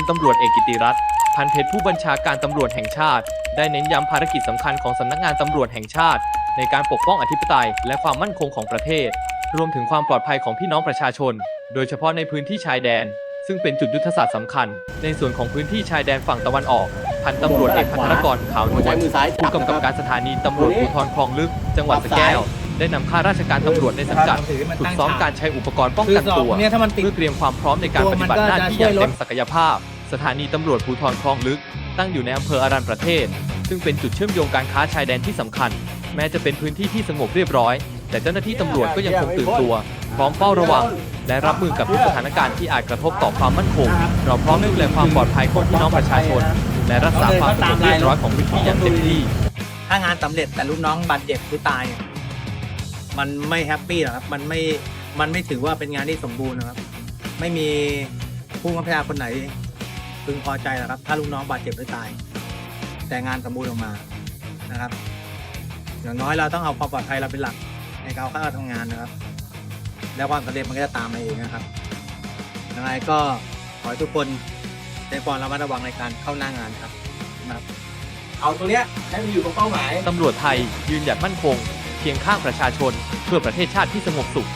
ลตำรวจเอกกิติรัตน์พันเพชรผู้บัญชาการตำรวจแห่งชาติ ได้เน้นย้ำภารกิจสำคัญของสำนักงานตำรวจแห่งชาติ ในการปกป้องอธิปไตย และความมั่นคงของประเทศ รวมถึงความปลอดภัยของพี่น้องประชาชน โดยเฉพาะในพื้นที่ชายแดน ซึ่งเป็นจุดยุทธศาสตร์สำคัญ ในส่วนของพื้นที่ชายแดนฝั่งตะวันออก พันตำรวจเอกพัทรกรขาวนวใช้ลมือยผู้กำกับการสถานีตำรวจภูธรคลองลึก จังหวัดสแก้ว ได้นำข้าราชการตำรวจในสังกัดถือมันฝึกตั้งซ้อมฉากการใช้อุปกรณ์ป้องคือกันสอบตัวเนี่ยถ้ามันติดเพื่อเตรียมความพร้อมในการปฏิบัติหน้าที่อย่างเต็มศักยภาพ สถานีตำรวจภูธรคลองลึก ตั้งอยู่ในอำเภออารันประเทศ ซึ่งเป็นจุดเชื่อมโยงการค้าชายแดนที่สำคัญ แม้จะเป็นพื้นที่ที่สงบเรียบร้อย แต่เจ้าหน้าที่ตำรวจก็ยังคงตื่นตัว พร้อมเฝ้าระวัง และรับมือกับทุกสถานการณ์ที่อาจกระทบต่อความมั่นคง เราพร้อมดูแลความปลอดภัยของพี่น้องประชาชน และรักษาความสงบเรียบร้อยของพื้นที่อย่างเต็มที่ถ้างานสำเร็จแต่ลูกน้องบาดเจ็บหรือตายเนี่ย มันไม่แฮปปี้หรอกครับ มันไม่ มันไม่ถือว่าเป็นงานที่สมบูรณ์นะครับ ไม่มีผู้บังคับบัญชาคนไหนพึงพอใจหรอกครับ ถ้าลูกน้องบาดเจ็บหรือตาย แต่งานสมบูรณ์ออกมานะครับ อย่างน้อยเราต้องเอาความปลอดภัยเราเป็นหลักในการเข้าทำงานนะครับ แล้วความสำเร็จมันก็จะตามมาเองนะครับยังไงก็ขอให้ทุกคนใช้ความระมัดระวังในการเข้าหน้างานครับนะครับ เอาตัวเนี้ยให้มันอยู่ตรงเป้าหมาย ตำรวจไทยยืนหยัดมั่นคง เคียงข้างประชาชน เพื่อประเทศชาติที่สงบสุข